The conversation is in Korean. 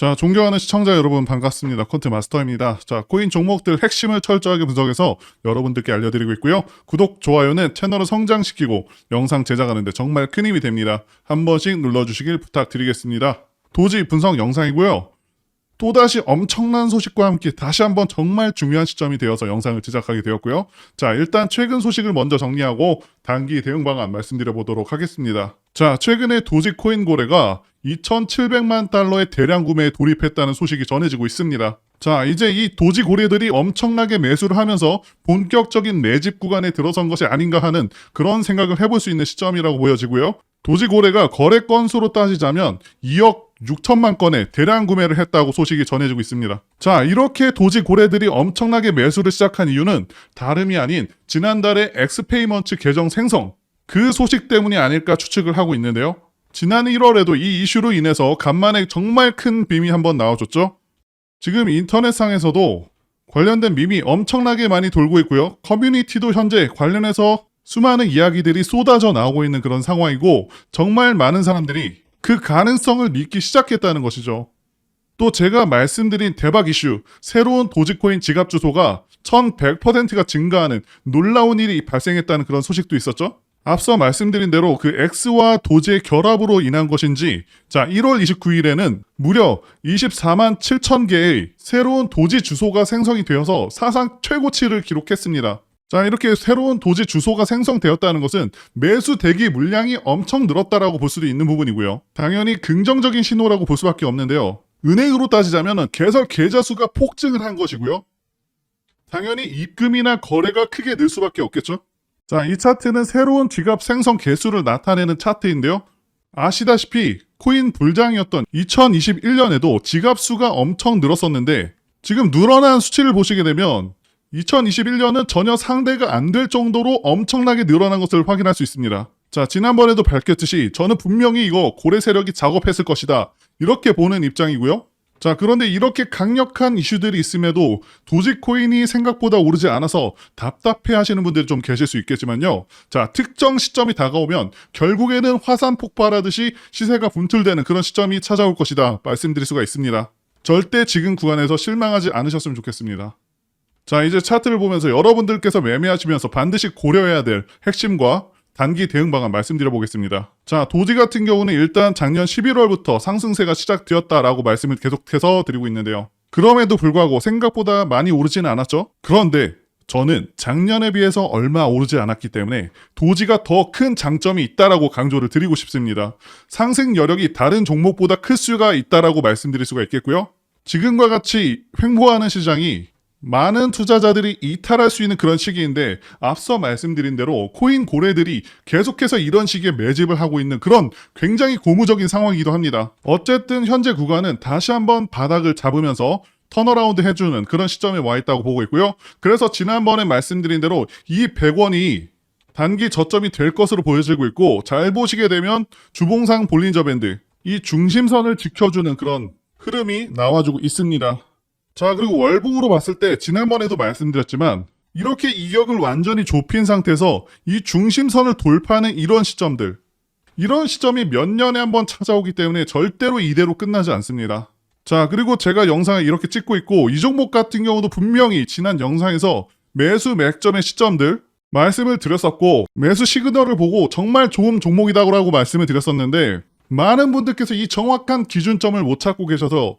자, 존경하는 시청자 여러분 반갑습니다. 콘트 마스터입니다. 자, 코인 종목들 핵심을 철저하게 분석해서 여러분들께 알려드리고 있고요. 구독, 좋아요는 채널을 성장시키고 영상 제작하는데 정말 큰 힘이 됩니다. 한 번씩 눌러주시길 부탁드리겠습니다. 도지 분석 영상이고요. 또다시 엄청난 소식과 함께 다시 한번 정말 중요한 시점이 되어서 영상을 제작하게 되었고요. 자, 일단 최근 소식을 먼저 정리하고 단기 대응 방안 말씀드려 보도록 하겠습니다. 자, 최근에 도지코인 거래가 2,700만 달러의 대량 구매에 돌입했다는 소식이 전해지고 있습니다. 자, 이제 이 도지 고래들이 엄청나게 매수를 하면서 본격적인 매집 구간에 들어선 것이 아닌가 하는 그런 생각을 해볼 수 있는 시점이라고 보여지고요. 도지 고래가 거래 건수로 따지자면 2억 6천만 건의 대량 구매를 했다고 소식이 전해지고 있습니다. 자, 이렇게 도지 고래들이 엄청나게 매수를 시작한 이유는 다름이 아닌 지난달에 엑스페이먼트 계정 생성 그 소식 때문이 아닐까 추측을 하고 있는데요. 지난 1월에도 이 이슈로 인해서 간만에 정말 큰 빔이 한번 나와줬죠. 지금 인터넷상에서도 관련된 밈이 엄청나게 많이 돌고 있고요. 커뮤니티도 현재 관련해서 수많은 이야기들이 쏟아져 나오고 있는 그런 상황이고 정말 많은 사람들이 그 가능성을 믿기 시작했다는 것이죠. 또 제가 말씀드린 대박 이슈, 새로운 도지코인 지갑 주소가 1100%가 증가하는 놀라운 일이 발생했다는 그런 소식도 있었죠. 앞서 말씀드린 대로 그 X와 도지의 결합으로 인한 것인지, 자, 1월 29일에는 무려 24만 7천 개의 새로운 도지 주소가 생성이 되어서 사상 최고치를 기록했습니다. 자, 이렇게 새로운 도지 주소가 생성되었다는 것은 매수 대기 물량이 엄청 늘었다라고 볼 수도 있는 부분이고요. 당연히 긍정적인 신호라고 볼 수밖에 없는데요. 은행으로 따지자면 개설 계좌 수가 폭증을 한 것이고요. 당연히 입금이나 거래가 크게 늘 수밖에 없겠죠. 자, 이 차트는 새로운 지갑 생성 개수를 나타내는 차트인데요. 아시다시피 코인 불장이었던 2021년에도 지갑 수가 엄청 늘었었는데 지금 늘어난 수치를 보시게 되면 2021년은 전혀 상대가 안 될 정도로 엄청나게 늘어난 것을 확인할 수 있습니다. 자, 지난번에도 밝혔듯이 저는 분명히 이거 고래 세력이 작업했을 것이다. 이렇게 보는 입장이고요. 자, 그런데 이렇게 강력한 이슈들이 있음에도 도지코인이 생각보다 오르지 않아서 답답해 하시는 분들이 좀 계실 수 있겠지만요. 자, 특정 시점이 다가오면 결국에는 화산 폭발하듯이 시세가 분출되는 그런 시점이 찾아올 것이다. 말씀드릴 수가 있습니다. 절대 지금 구간에서 실망하지 않으셨으면 좋겠습니다. 자, 이제 차트를 보면서 여러분들께서 매매하시면서 반드시 고려해야 될 핵심과 단기 대응 방안 말씀드려 보겠습니다. 자, 도지 같은 경우는 일단 작년 11월부터 상승세가 시작되었다라고 말씀을 계속해서 드리고 있는데요. 그럼에도 불구하고 생각보다 많이 오르지는 않았죠? 그런데 저는 작년에 비해서 얼마 오르지 않았기 때문에 도지가 더 큰 장점이 있다라고 강조를 드리고 싶습니다. 상승 여력이 다른 종목보다 클 수가 있다라고 말씀드릴 수가 있겠고요. 지금과 같이 횡보하는 시장이 많은 투자자들이 이탈할 수 있는 그런 시기인데 앞서 말씀드린 대로 코인 고래들이 계속해서 이런 식의 매집을 하고 있는 그런 굉장히 고무적인 상황이기도 합니다. 어쨌든 현재 구간은 다시 한번 바닥을 잡으면서 턴어라운드 해주는 그런 시점에 와 있다고 보고 있고요. 그래서 지난번에 말씀드린 대로 이 100원이 단기 저점이 될 것으로 보여지고 있고 잘 보시게 되면 주봉상 볼린저 밴드 이 중심선을 지켜주는 그런 흐름이 나와주고 있습니다. 자, 그리고 월봉으로 봤을 때 지난번에도 말씀드렸지만 이렇게 이격을 완전히 좁힌 상태에서 이 중심선을 돌파하는 이런 시점들 이런 시점이 몇 년에 한 번 찾아오기 때문에 절대로 이대로 끝나지 않습니다. 자, 그리고 제가 영상을 이렇게 찍고 있고 이 종목 같은 경우도 분명히 지난 영상에서 매수 맥점의 시점들 말씀을 드렸었고 매수 시그널을 보고 정말 좋은 종목이다라고 말씀을 드렸었는데 많은 분들께서 이 정확한 기준점을 못 찾고 계셔서